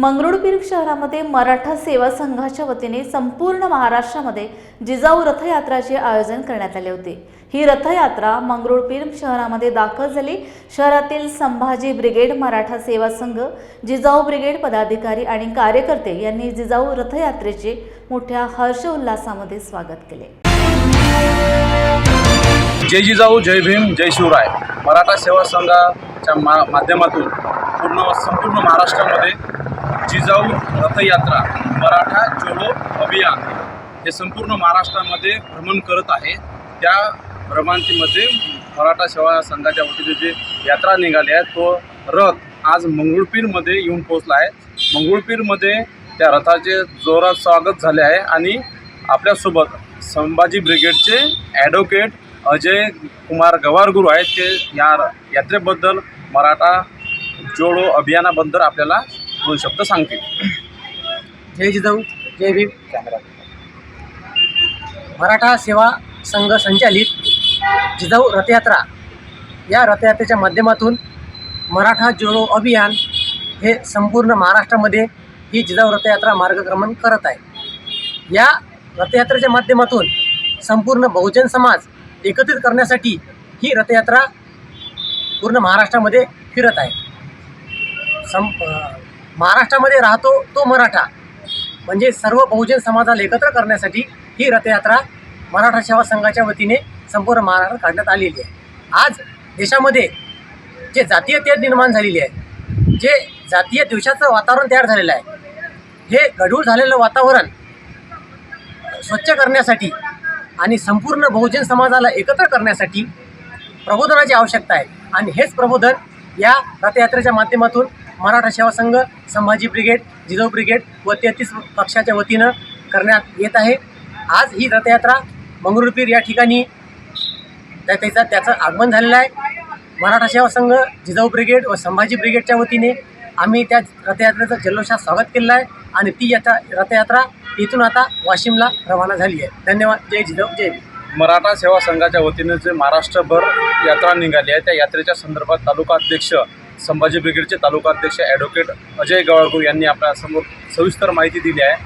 मंगरुळपीर शहरामध्ये मराठा सेवा संघाच्या वतीने संपूर्ण महाराष्ट्रामध्ये जिजाऊ रथयात्राचे आयोजन करण्यात आले होते. ही रथयात्रा मंगरुळपीर शहरामध्ये दाखल झाली. शहरातील संभाजी ब्रिगेड मराठा सेवा संघ जिजाऊ ब्रिगेड पदाधिकारी आणि कार्यकर्ते यांनी जिजाऊ रथयात्रेचे मोठ्या हर्ष उल्हासामध्ये स्वागत केले. जय जिजाऊ जय भीम जय शिवराय. मराठा सेवा संघाच्या मा माध्यमातून पूर्ण संपूर्ण महाराष्ट्रामध्ये जिजाऊ रथयात्रा मराठा जोडो अभियान हे संपूर्ण महाराष्ट्रामध्ये भ्रमण करत आहे. त्या भ्रमंतीमध्ये मराठा सेवा संघाच्या वतीने जे यात्रा निघाली आहे तो रथ आज मंगळपीरमध्ये येऊन पोहोचला आहे. मंगळपीरमध्ये त्या रथाचे जोरात स्वागत झाले आहे आणि आपल्यासोबत संभाजी ब्रिगेडचे ॲडव्होकेट अजय कुमार गवारगुरू आहेत. ते या यात्रेबद्दल मराठा जोडो अभियानाबद्दल आपल्याला दोन शब्द सांगतील जय जिजाऊ जय भीम. मराठा सेवा संघ संचालित जिजाऊ रथयात्रा. या रथयात्रेच्या माध्यमातून मराठा जोडो अभियान हे संपूर्ण महाराष्ट्रामध्ये ही जिजाऊ रथयात्रा मार्गक्रमण करत आहे. या रथयात्रेच्या माध्यमातून संपूर्ण बहुजन समाज एकत्रित करण्यासाठी ही रथयात्रा पूर्ण महाराष्ट्रामध्ये फिरत आहे. सं महाराष्ट्रामध्ये राहतो तो मराठा. म्हणजे सर्व बहुजन समाजाला एकत्र करण्यासाठी ही रथयात्रा मराठा सेवा संघाच्या वतीने संपूर्ण महाराष्ट्रात काढण्यात आलेली आहे. आज देशामध्ये जे जातीय तेढ निर्माण झालेली आहे जे जातीय द्वेषाचं वातावरण तयार झालेलं आहे हे गढूळ झालेलं वातावरण स्वच्छ करण्यासाठी आणि संपूर्ण बहुजन समाजाला एकत्र करण्यासाठी प्रबोधनाची आवश्यकता आहे. आणि हेच प्रबोधन या रथयात्रेच्या माध्यमातून मराठा सेवा संघ संभाजी ब्रिगेड जिजाऊ ब्रिगेड व तेहतीस पक्षाच्या वतीनं करण्यात येत आहे. आज ही रथयात्रा मंगरुळपीर या ठिकाणी त्या त्याचा त्याचं आगमन झालेलं आहे. मराठा सेवा संघ जिजाऊ ब्रिगेड व संभाजी ब्रिगेडच्या वतीने आम्ही त्या रथयात्रेचं जल्लोषात स्वागत केलेलं आहे आणि ती यात्रा रथयात्रा इथून आता वाशिमला रवाना झाली आहे. धन्यवाद. जय जिजाऊ जय मराठा सेवा संघाच्या वतीने जे महाराष्ट्रभर यात्रा निघाली आहे त्या यात्रेच्या संदर्भात तालुका अध्यक्ष संभाजी ब्रिगेडचे तालुका अध्यक्ष ॲडव्होकेट अजय गवारगू यांनी आपल्यासमोर सविस्तर माहिती दिली आहे.